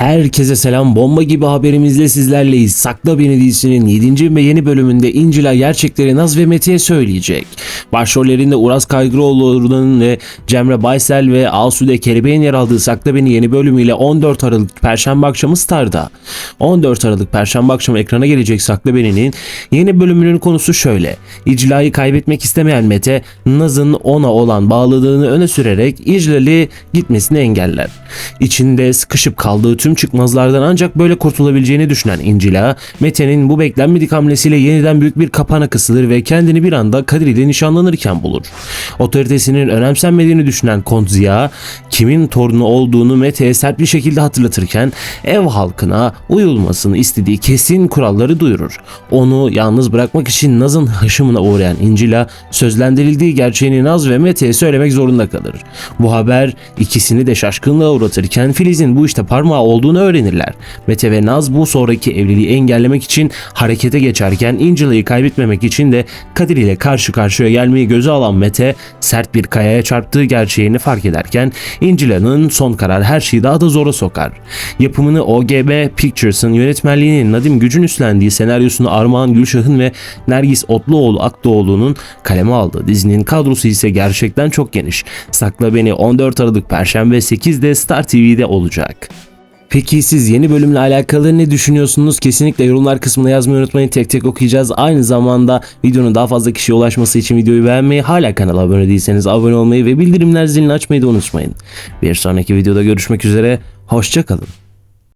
Herkese selam. Bomba gibi haberimizle sizlerleyiz. Sakla Beni dizisinin 7. ve yeni bölümünde İncila gerçekleri Naz ve Mete'ye söyleyecek. Başrollerinde Uras Kaygıroğlu'nun ve Cemre Baysel ve Asude Kelebeğin yer aldığı Sakla Beni yeni bölümüyle 14 Aralık Perşembe akşamı Star'da. 14 Aralık Perşembe akşamı ekrana gelecek Sakla Beni'nin yeni bölümünün konusu şöyle. İcla'yı kaybetmek istemeyen Mete, Naz'ın ona olan bağlılığını öne sürerek İclal'i gitmesini engeller. İçinde sıkışıp kaldığı tüm çıkmazlardan ancak böyle kurtulabileceğini düşünen İncila, Mete'nin bu beklenmedik hamlesiyle yeniden büyük bir kapana kısılır ve kendini bir anda Kadir ile nişanlanırken bulur. Otoritesinin önemsenmediğini düşünen Kont Ziya, kimin torunu olduğunu Mete'ye sert bir şekilde hatırlatırken ev halkına uyulmasını istediği kesin kuralları duyurur. Onu yalnız bırakmak için Naz'ın hışımına uğrayan İncila, sözlendirildiği gerçeğini Naz ve Mete'ye söylemek zorunda kalır. Bu haber ikisini de şaşkınlığa uğratırken Filiz'in bu işte parmağı olduğunu öğrenirler. Mete ve Naz bu sonraki evliliği engellemek için harekete geçerken Angela'yı kaybetmemek için de Kadir ile karşı karşıya gelmeyi göze alan Mete sert bir kayaya çarptığı gerçeğini fark ederken Angela'nın son karar her şeyi daha da zora sokar. Yapımını OGB Pictures'ın yönetmenliğini Nadim Gücün üstlendiği senaryosunu Armağan Gülşah'ın ve Nergis Otluoğlu Akdoğlu'nun kaleme aldığı dizinin kadrosu ise gerçekten çok geniş. Sakla Beni 14 Aralık Perşembe 8'de Star TV'de olacak. Peki siz yeni bölümle alakalı ne düşünüyorsunuz? Kesinlikle yorumlar kısmına yazmayı unutmayın. Tek tek okuyacağız. Aynı zamanda videonun daha fazla kişiye ulaşması için videoyu beğenmeyi, hala kanala abone değilseniz abone olmayı ve bildirimler zilini açmayı da unutmayın. Bir sonraki videoda görüşmek üzere. Hoşçakalın.